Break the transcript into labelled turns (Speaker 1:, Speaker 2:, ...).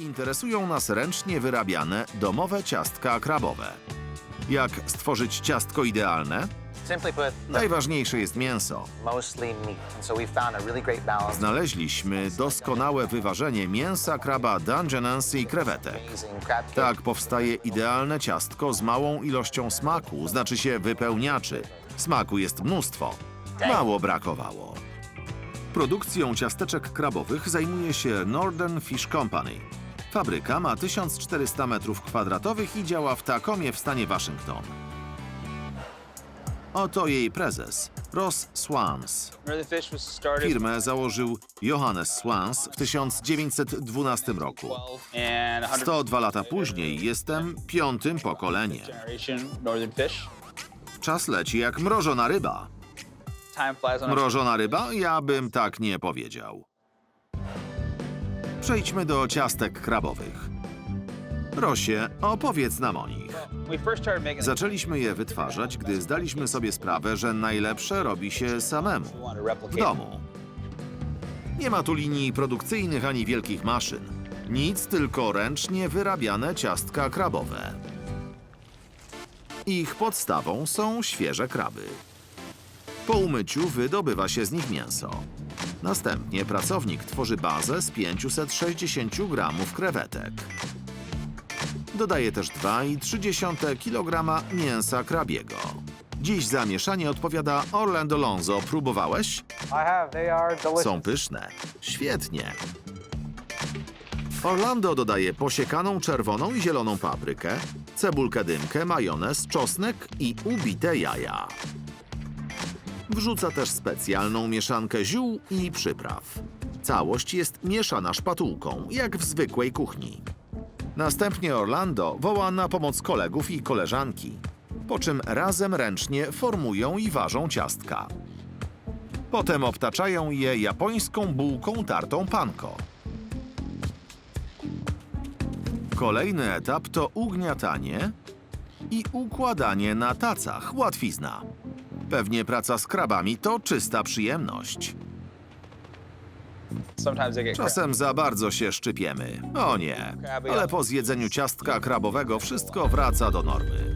Speaker 1: Interesują nas ręcznie wyrabiane domowe ciastka krabowe. Jak stworzyć ciastko idealne?
Speaker 2: Put,
Speaker 1: Najważniejsze jest mięso. Znaleźliśmy doskonałe wyważenie mięsa kraba Dungeness i krewetek. Tak powstaje idealne ciastko z małą ilością smaku, znaczy się wypełniaczy. Smaku jest mnóstwo. Mało brakowało. Produkcją ciasteczek krabowych zajmuje się Northern Fish Company. Fabryka ma 1400 m2 i działa w Tacomie w stanie Waszyngton. Oto jej prezes, Ross Swans. Firmę założył Johannes Swans w 1912 roku.
Speaker 3: 12 and 100
Speaker 1: 102 lata później jestem piątym pokoleniem. Czas leci jak mrożona ryba. Mrożona ryba? Ja bym tak nie powiedział. Przejdźmy do ciastek krabowych. Rosie, opowiedz nam o nich. Zaczęliśmy je wytwarzać, gdy zdaliśmy sobie sprawę, że najlepsze robi się samemu, w domu. Nie ma tu linii produkcyjnych ani wielkich maszyn. Nic, tylko ręcznie wyrabiane ciastka krabowe. Ich podstawą są świeże kraby. Po umyciu wydobywa się z nich mięso. Następnie pracownik tworzy bazę z 560 gramów krewetek. Dodaje też 2,3 kg mięsa krabiego. Dziś za mieszanie odpowiada Orlando Lonzo. Próbowałeś? Są pyszne. Świetnie. Orlando dodaje posiekaną czerwoną i zieloną paprykę, cebulkę dymkę, majonez, czosnek i ubite jaja. Wrzuca też specjalną mieszankę ziół i przypraw. Całość jest mieszana szpatułką, jak w zwykłej kuchni. Następnie Orlando woła na pomoc kolegów i koleżanki, po czym razem ręcznie formują i ważą ciastka. Potem obtaczają je japońską bułką tartą panko. Kolejny etap to ugniatanie i układanie na tacach. Łatwizna. Pewnie praca z krabami to czysta przyjemność.
Speaker 3: Sometimes they get crab.
Speaker 1: Czasem za bardzo się szczypiemy. O nie, ale po zjedzeniu ciastka krabowego wszystko wraca do normy.